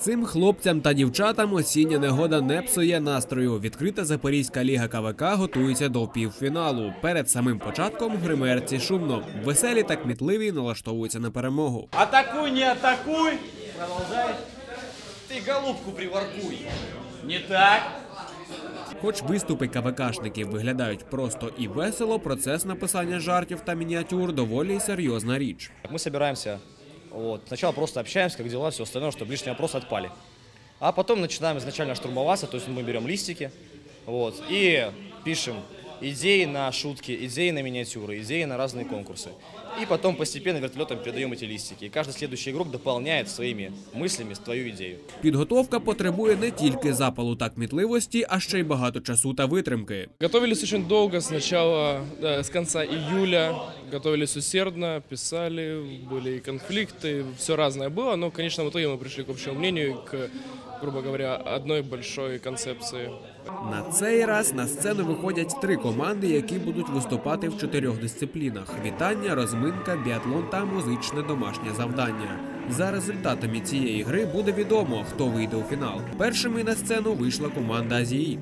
Цим хлопцям та дівчатам осіння негода не псує настрою. Відкрита Запорізька ліга КВК готується до півфіналу. Перед самим початком гримерці шумно. Веселі та кмітливі налаштовуються на перемогу. Атакуй, не атакуй. Продолжай. Ты голубку приворкуй. Не так. Хоч виступи КВКшників виглядають просто і весело, процес написання жартів та мініатюр доволі серйозна річ. Мы собираемся, вот, сначала просто общаемся, как дела, все остальное, чтобы лишние вопросы отпали. А потом начинаем изначально штурмоваться, то есть мы берем листики, вот, и пишем идеи на шутки, идеи на миниатюры, идеи на разные конкурсы. И потом постепенно вертолетом передаем эти листики. И каждый следующий игрок дополняет своими мыслями твою идею. Підготовка потребує не тільки запалу та кмітливості, а ще й багато часу та витримки. Готовились очень долго, с начала, да, с конца июля. Готовились усердно, писали, были и конфликты, все разное было, но, конечно, в итоге мы пришли к общему мнению, и к, грубо говоря, одной большой концепции. На цей раз на сцену виходять три команди, які будуть виступати в чотирьох дисциплінах: вітання, розминка, біатлон та музичне домашнє завдання. За результатами цієї гри буде відомо, хто вийде у фінал. Першими на сцену вийшла команда диджеем.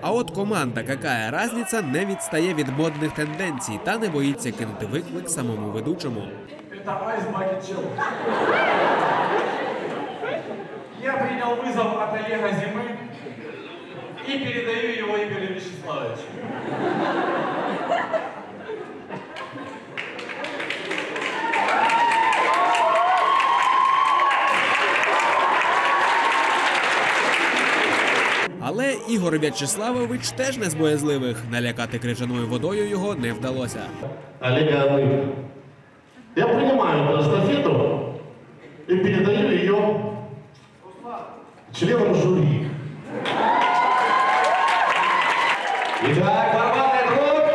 А от команда Какая разниця не відстає від модних тенденцій та не боїться кинути виклик самому ведучому Это Ice Bucket Chill. Я принял вызов от Олега Зимы и передаю его Игорю Вячеславовичу. Але Ігор В'ячеславович теж не з боязливих. Налякати крижаною водою його не вдалося. Олег Иванович, я принимаю эту эстафету и передаю ее членам жюри. Итак, барабанная дробь.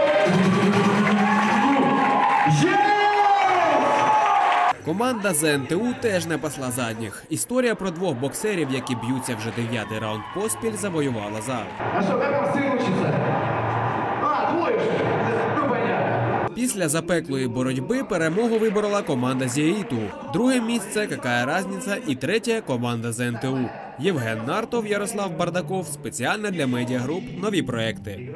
Команда ЗНТУ теж не пасла задніх. Історія про двох боксерів, які б'ються вже дев'ятий раунд поспіль, завоювала зал. А что, как вам сын учится? Після запеклої боротьби перемогу виборола команда Зіїту, Друге місце Какая разниця і третє команда ЗНТУ. Євген Нартов, Ярослав Бардаков спеціально для медіагруп нові проекти.